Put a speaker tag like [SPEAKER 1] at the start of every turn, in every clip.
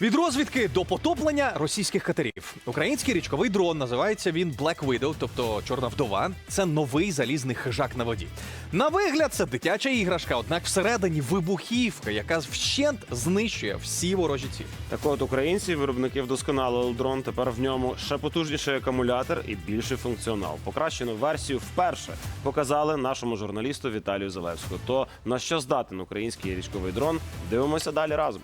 [SPEAKER 1] Від розвідки до потоплення російських катерів. Український річковий дрон називається він Black Widow, тобто чорна вдова. Це новий залізний хижак на воді. На вигляд, це дитяча іграшка, однак всередині вибухівка, яка вщент знищує всі ворожі цілі.
[SPEAKER 2] Так от українці, виробники вдосконалили дрон. Тепер в ньому ще потужніший акумулятор і більший функціонал. Покращену версію вперше показали нашому журналісту Віталію Залевському. То на що здатен український річковий дрон? Дивимося далі разом.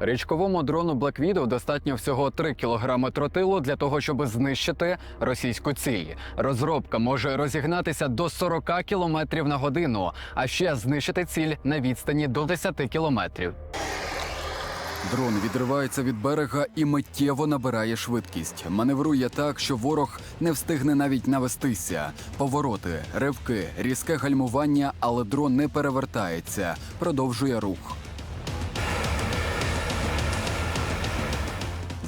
[SPEAKER 3] Річковому дрону Black Widow достатньо всього 3 кілограми тротилу для того, щоб знищити російську ціль. Розробка може розігнатися до 40 кілометрів на годину, а ще знищити ціль на відстані до 10 кілометрів. Дрон відривається від берега і миттєво набирає швидкість. Маневрує так, що ворог не встигне навіть навестися. Повороти, ривки, різке гальмування, але дрон не перевертається, продовжує рух.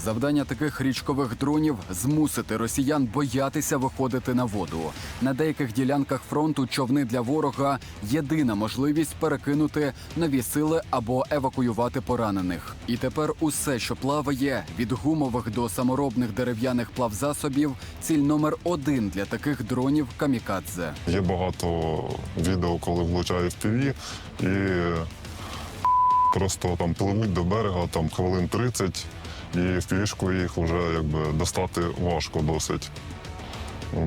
[SPEAKER 3] Завдання таких річкових дронів змусити росіян боятися виходити на воду. На деяких ділянках фронту човни для ворога єдина можливість перекинути нові сили або евакуювати поранених. І тепер усе, що плаває, від гумових до саморобних дерев'яних плавзасобів, ціль номер один для таких дронів камікадзе.
[SPEAKER 4] Є багато відео, коли влучає в піві і просто там пливуть до берега там хвилин 30, і в пішку їх вже якби достати важко досить.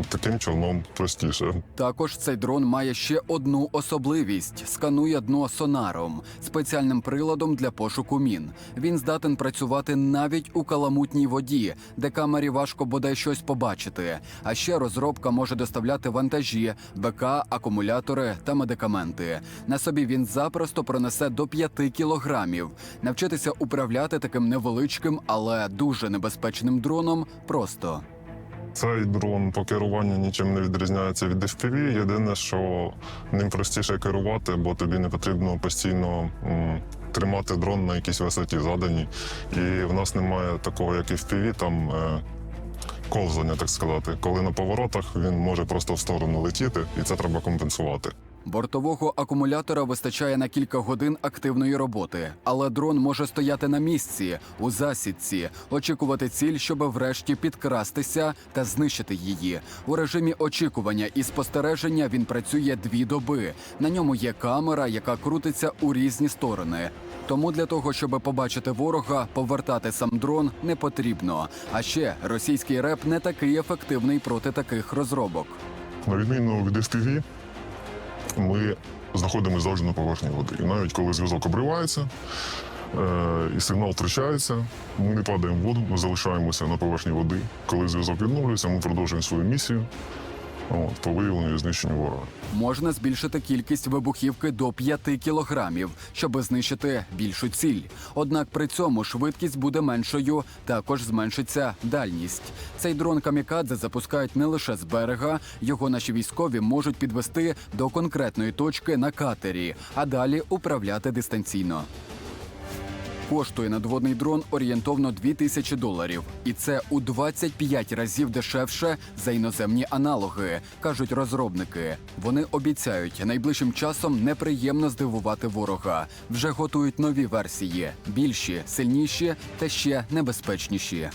[SPEAKER 4] Таким човном простіше.
[SPEAKER 3] Також цей дрон має ще одну особливість: сканує дно сонаром, спеціальним приладом для пошуку мін. Він здатен працювати навіть у каламутній воді, де камері важко бодай щось побачити. А ще розробка може доставляти вантажі, БК, акумулятори та медикаменти. На собі він запросто пронесе до 5 кілограмів. Навчитися управляти таким невеличким, але дуже небезпечним дроном просто.
[SPEAKER 4] Цей дрон по керуванню нічим не відрізняється від FPV. Єдине, що ним простіше керувати, бо тобі не потрібно постійно тримати дрон на якійсь висоті заданій. І в нас немає такого, як FPV, там е, ковзання, так сказати. Коли на поворотах він може просто в сторону летіти, і це треба компенсувати.
[SPEAKER 3] Бортового акумулятора вистачає на кілька годин активної роботи, але дрон може стояти на місці у засідці, очікувати ціль, щоб врешті підкрастися та знищити її. У режимі очікування і спостереження він працює дві доби. На ньому є камера, яка крутиться у різні сторони. Тому для того, щоб побачити ворога, повертати сам дрон не потрібно. А ще російський реп не такий ефективний проти таких розробок.
[SPEAKER 4] На відміну від FPV, ми знаходимося завжди на поверхні води. І навіть коли зв'язок обривається е, і сигнал втрачається, ми не падаємо в воду, ми залишаємося на поверхні води. Коли зв'язок відновлюється, ми продовжуємо свою місію от, по виявленню і знищенню ворога.
[SPEAKER 3] Можна збільшити кількість вибухівки до 5 кілограмів, щоб знищити більшу ціль. Однак при цьому швидкість буде меншою, також зменшиться дальність. Цей дрон камікадзе запускають не лише з берега, його наші військові можуть підвести до конкретної точки на катері, а далі управляти дистанційно. Коштує надводний дрон орієнтовно 2000 доларів, і це у 25 разів дешевше за іноземні аналоги, кажуть розробники. Вони обіцяють найближчим часом неприємно здивувати ворога. Вже готують нові версії, більші, сильніші та ще небезпечніші.